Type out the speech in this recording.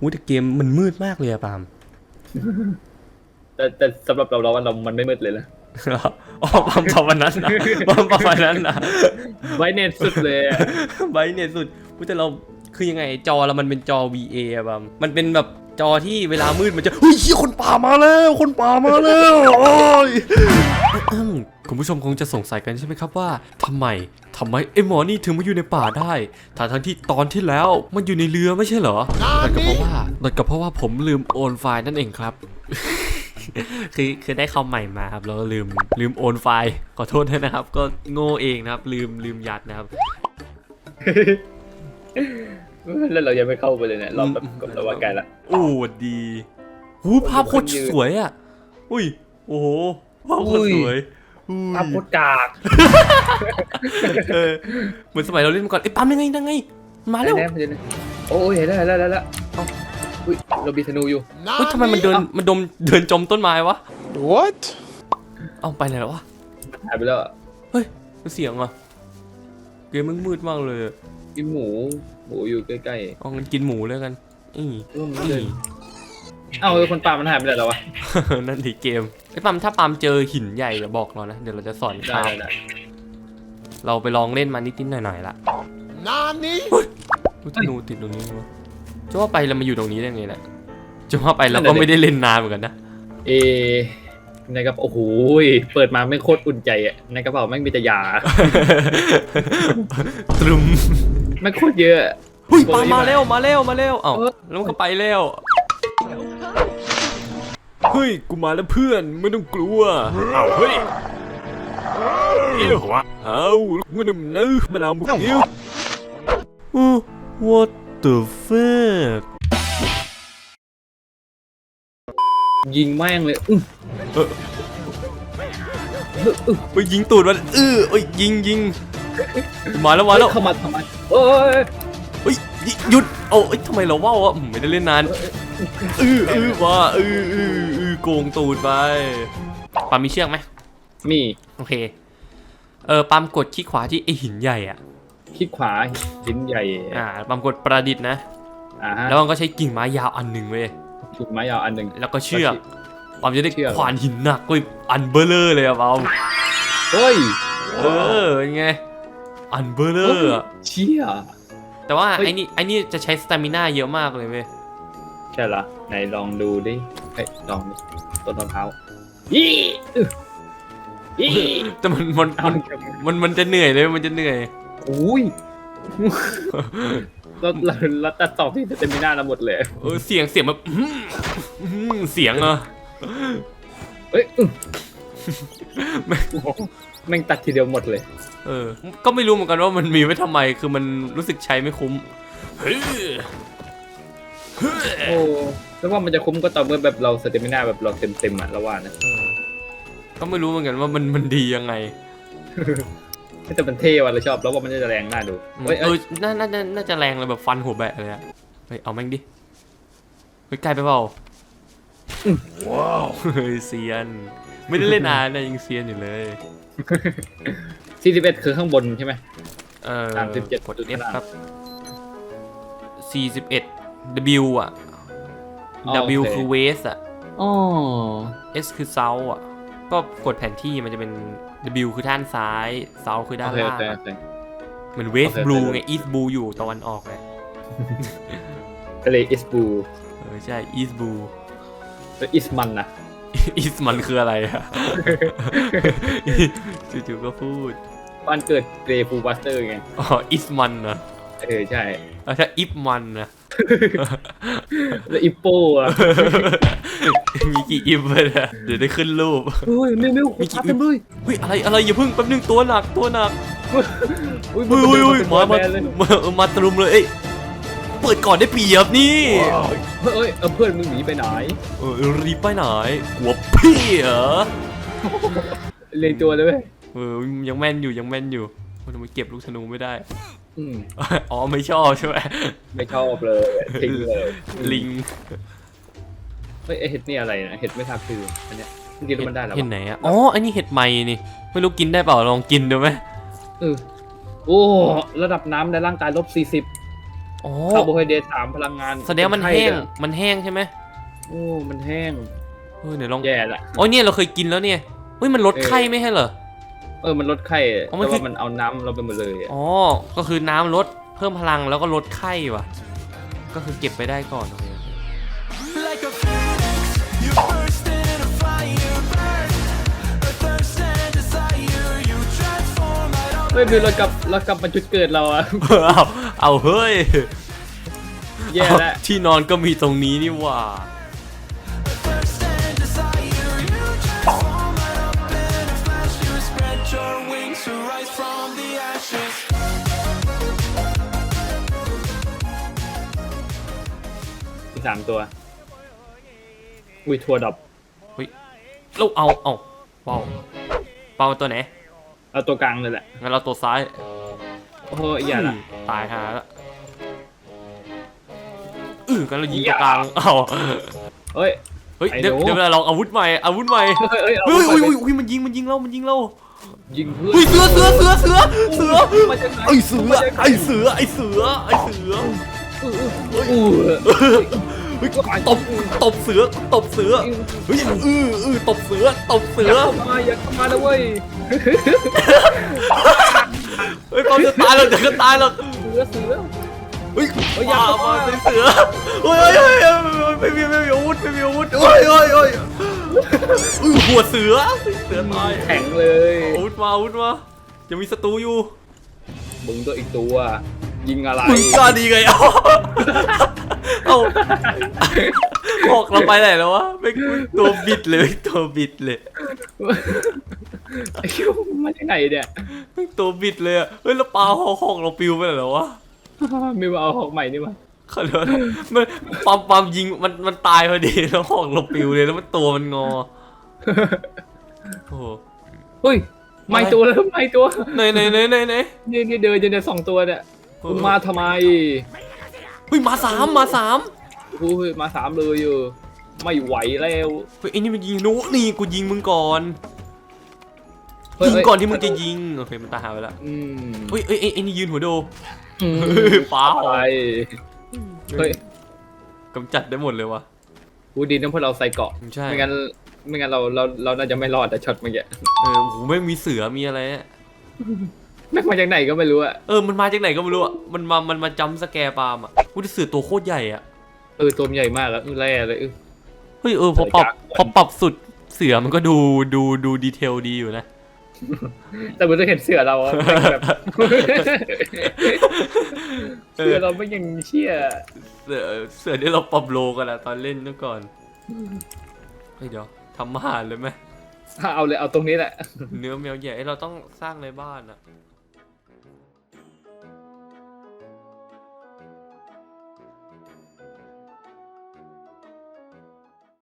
หูแต่เกมมันมืดมากเลยอะปาล์มแต่แต่สำหรับเราเราว่าเรามันไม่มืดเลยนะอ๋อปาล์มตอบวันนั้นนะปาล์มตอบวันนั้นนะไว้เน็ตสุดเลยอะไบเนี่ยสุดอุ๊ยแต่เราคือยังไงจอเรามันเป็นจอ VA อะปาล์มมันเป็นแบบ จอที่เวลามืดมันจะเฮ้ยเหี้ยคนป่ามาแล้ว คนป่ามาแล้วโอ้ยอืมคุณผู้ชมคงจะสงสัยกันใช่ไหมครับว่าทำไมทำไมไอ้หมอนี่ถึงมาอยู่ในป่าได้ทั้งทั้งๆที่ตอนที่แล้วมันอยู่ในเรือไม่ใช่เหรอนั่นก็เพราะว่านั่นก็เพราะว่าผมลืมโอนไฟล์นั่นเองครับคือคือได้คอมใหม่มาครับแล้วก็ลืมลืมโอนไฟล์ขอโทษด้วยนะครับ ก็โง่เองนะครับ ลืมลืมยัดนะครับ แล้วเรายังไม่เข้าไปเลยเนี่ยเราแบบกับเราว่าไกลละโอ้ดีหูภาพโคตรสวยอะ อุ้ย โอ้โหภาพโคตรสวยอุ้ยภาพโคตรกากเออเหมือนสมัยเราเล่นมาก่อนไอ้ยปั๊มยังไงยังไง มาแล้วแน่ๆเดี๋ยวนะโอ้ยเห็นแล้วเห็นแล้วเห็นแล้วเอ้าอุ้ยเราบีธนูอยู่เฮ้ยทำไมมันเดินมันดมเดินจมต้นไม้วะ What? เอาไปไหนแล้ววะหายไปแล้วอะเฮ้ยมันเสียงอะเกมมึงมืดมากเลยอะกินหมู หมูอยู่ใกล้เอางั้นกินหมูเลยกันอีๆร่วมอีเลยเอ้าเออคนป่ามันหายไปไหนแล้ววะนั่นทีเกมไอ้ปั๊มถ้าปั๊มเจอหินใหญ่อย่าบอกเรานะ เดี๋ยวเราจะสอนได้ข้าวได้ได้เราไปลองเล่นมานิดๆหน่อยๆละ Nani? ลูกธนูติดตรงนี้วะจะว่าไปเรามาอยู่ตรงนี้ได้ไงแหละจะว่าไปเราก็ไม่ได้เล่นนานเหมือนกันนะ เอในกระเป๋าโอ้โหยเปิดมาไม่โคตรอุ่นใจอะในกระเป๋าแม่งมีแต่ยา ตรุมแม่งโคตรเยอะหุ้ยปามาเร็วมาเร็วมาเร็วเอ้าเออแล้วมันก็ไปเร็วเฮ้ยกูมาแล้วเพื่อนไม่ต้องกลัวเอ้าเฮ้ยเอ้าวะเอ้าไม่ต้องนึกมันเอาบุกเดียวโอ้ what the fuck ยิงแม่งเลยอื้อไปยิงตูดมันเออเอ้ยยิงยิงมาแล้วมาแล้วเข้ามาทำไม โอ้ยเฮ้ยหยุดโอ้ยทำไมเราว่าวอะอืมไม่ได้เล่นนานเออเออว่าเออเออเออโกงตูดไปปามีเชือกไหมมีโอเค เออปามกดคลิกขวาที่ไอหินใหญ่อะคลิกขวาหินใหญ่อ่าปามกดประดิษฐ์นะ อ่าฮะแล้วมันก็ใช้กิ่งไม้ยาวอันหนึ่งเว้ยถูกไม้ยาวอันหนึ่ง แล้วก็เชือกปามจะได้เชือก ขวานหินหนักเว้ยอันเบลเลอร์เลยอะปามเฮ้ย เออเป็นไง อันเบลเลอร์อะเชี่ย แต่ว่าเฮ้ย ไอ้นี่ไอ้นี่จะใช้สตามิน่าเยอะมากเลยเว้ยใช่เหรอไหนลองดูดิเฮ้ยลองดิต้นมะพร้าวยี่อึยี่แต่มันมันเอามันมันมันจะเหนื่อยเลยมันจะเหนื่อย อุ้ยเราเราเราตัดต่อที่เต็มหน้าเราหมดเลย เออเสียงเสียงแบบอื้อหืออื้อหือเสียงอะเอ้ยอึโอ้โห แม่งตัดทีเดียวหมดเลย เออ ก็ไม่รู้เหมือนกันว่ามันมีไว้ทำไม คือมันรู้สึกใช้ไม่คุ้มเฮ้ยโอ้แล้วว่ามันจะคุ้มก็ต่อเมื่อแบบเราสเตมินาแบบเราเต็มเต็มๆอะเราว่านะเออก็ไม่รู้เหมือนกันว่ามันมันดียังไง แต่มันเท่ว่ะเราชอบ แล้วว่ามันจะแรงน่าดูเฮ้ยเอเอ้อยน่าน่าน่าน่าจะแรงเลยแบบฟันหัวแบะเลยอะเฮ้ย เอาแม่งดิ เฮ้ยไกลไปเปล่า ว้าว เฮ้ยเซียน ไม่ได้เล่นนานนะยังเซียนอยู่เลยสี่สิบเอ็ดคือข้างบนใช่ไหม เออ37 กดจุด F ข้างล่างครับ41 W อะ อ๋อ W โอเค คือ west อะ อ๋อ S คือ south อะ ก็กดแผนที่มันจะเป็น W คือด้านซ้าย south คือด้าโอนเคโอล่างเคอะโอเค เหมือน west โอเค blue โอเคไง east blue อยู่ตะวันออกไงทะเลอิสบูเออใช่ east blue แล้วอิสมันนะ east มันคืออะไรอะจู่ๆก็พูดบ้านเกิดเกรฟูบัสเตอร์ไง อ๋อ east มันนะเออใช่ แล้วถ้า if มันนะแล้วอิปโป้อะมีกี่ if เลยนะเดี๋ยวได้ขึ้นรูปเฮ้ยไม่ไม่มีกี่เต็มเลยเฮ้ยอะไรอะไรอย่าเพิ่งแป๊บนึงตัวหนักตัวหนักอุ้ยเฮ้ยเฮ้ยเฮ้ยมามาเลยมาเออมาตรุมเลยเอ้ย เปิดก่อนได้เปรียบนี่ เฮ้ยเออเพื่อนมึงหนีไปไหน เออรีบไปไหนหัวพี่เหรอเรียงตัวเลยเว้ยเออยังแม่นอยู่ยังแม่นอยู่มันทำไมเก็บลูกธนูไม่ได้ อืมอ๋อไม่ชอบใช่ไหมไม่ชอบเลยทิ้งเลยลิงเฮ้ยไอ้เห็ดนี่อะไรนะเห็ดไม่ทราบคืออันเนี้ยจริงๆแล้วมันได้แล้วเห็ดไหนอะอ๋ออันนี้เห็ดใหม่นี่ไม่รู้กินได้เปล่าลองกินดูไหมเออโอ้ระดับน้ำในร่างกายลบสี่สิบ อ๋อคาร์โบไฮเดรตสามพลังงานแสดงว่ามันแห้ง มันแห้งใช่ไหมโอ้ มันแห้งเออเดี๋ยวลองแย่ละอ๋อเนี่ยเราเคยกินแล้วเนี่ยเฮ้ยมันลดเออไข้ไม่ใช่เหรอ เออ มันลดไข้อ๋อมันแต่คือว่ามันเอาน้ำเราไปหมดเลยอะอ๋อ ก็คือน้ำลดเพิ่มพลังแล้วก็ลดไข้ว่ะ ก็คือเก็บไปได้ก่อน transform right up. เฮ้ยคือเรากลับเรากลับมาจุดเกิดเราอะเอาเอาเฮ้ยแย่แล้วที่นอนก็มีตรงนี้นี่หว่า A thirst and desire, you transform right up in a flash. You spread your wings to rise from the ashes. มีสามตัว อุ้ยทัวร์ดรอปเราเอาเอาเปาเปาตัวไหน เอาตัวกลางเลยแหละงั้นเราตัวซ้าย โอ้โหอย่าละ ตายหาละอือกันเรายิงตัวกลางเอาเฮ้ย เฮ้ยไอ้เดี๋ยวหนู เดี๋ยวเราอาวุธใหม่ อาวุธใหม่ เฮ้ยเฮ้ยเอาเฮ้ยไปเฮ้ยไปเฮ้ยเฮ้ยมันยิง มันยิงเรา มันยิงเรา ยิงเพื่อนเฮ้ยเสือ เสือ เสือ เสือ เสือ มาจากไหนไอเสือ ไอเสือ ไอเสือ ไอเสืออู้เฮ้ยตบตบเสือตบเสือเฮ้ยอืออือตบเสือตบเสือย่าอเข้ามาอย่าเข้ามานะเว้ยเฮ้ยปอมจะตายแล้วเดี๋ยวก็ตายแล้วเสือเสือเฮ้ยเฮ้ยอย่ามาเข้ามามาเป็นเสือเฮ้ยเฮ้ยเฮ้ยเฮ้ยไม่มีไม่มีอาวุธไม่มีอาวุธเฮ้ยเฮ้ยเฮ้ยอือหัวเสือเสือตายแข็งเลยอาวุธมาอาวุธมายังมีศัตรูอยู่มึงตัวอีกตัวยิงอะไรมึงกล้าดีไงเอ้า เอาออกเราไปไหนแล้ววะไม่ตัวบิดเลยตัวบิดเลยไอ้คิวมาจากไหนเนี่ยไม่ตัวบิดเลยอะเฮ้ยแล้วปลาหอกหอกเราปิวไปไหนแล้ววะไม่มาเอาหอกใหม่นี่มาเขาเรียกว่ามันปั๊มปั๊มยิงมันมันตายพอดีแล้วหอกเราปิวเลยแล้วมันตัวมันงอโอ้โหเฮ้ยไม่ตัวแล้วไม่ตัวไหนไหนไหนไหนไหนนี่นี่เดินอยู่ในสองตัวเนี่ยมึงมาทำไม เฮ้ยมาสามมาสามอุ้ยมาสามเลยอยู่ไม่ไหวแล้วเฮ้ยไอ้นี่มันยิงหนูนี่กูยิงมึงก่อนเฮ้ยยิงเฮ้ยก่อนที่มึงจะยิงโอเคมันตายหายไปแล้วอืมเฮ้ยเอ้ยเอ้ยไอ้นี่ยืนหัวโดอืมฟ้าอะไรเฮ้ยกำจัดได้หมดเลยวะกูดีนะพวกเราใส่เกราะใช่ไม่งั้นไม่งั้นเราเราเราน่าจะไม่รอดแต่ช็อตเมื่อกี้เออโอ้โหไม่งมีเสือมีอะไรอะ แม่งมาจากไหนก็ไม่รู้อะเออมันมาจากไหนก็ไม่รู้อะมันมา มันมาจัมป์สแกร์ปาล์มอะกูได้เสือตัวโคตรใหญ่อะเออตัวมันใหญ่มากอะแร่เลยเออ เฮ้ยเออพอปรับใส่กากพอปรับสุดเสือมันก็ดูดูดูดีเทลดีอยู่นะแต่มันจะเห็นเสือเราอะแม่งแบบเอเสืออเราไม่ยังเชี่ยเสือเสือที่เราปรับโลกันอะตอนเล่นเมื่อก่อนเฮ้ยเดี๋ยวทำอาหารเลยไหมเอาเลยเอาตรงนี้แหละ เนื้อแมวใหญ่เอ้ยเราต้องสร้างในบ้านอะ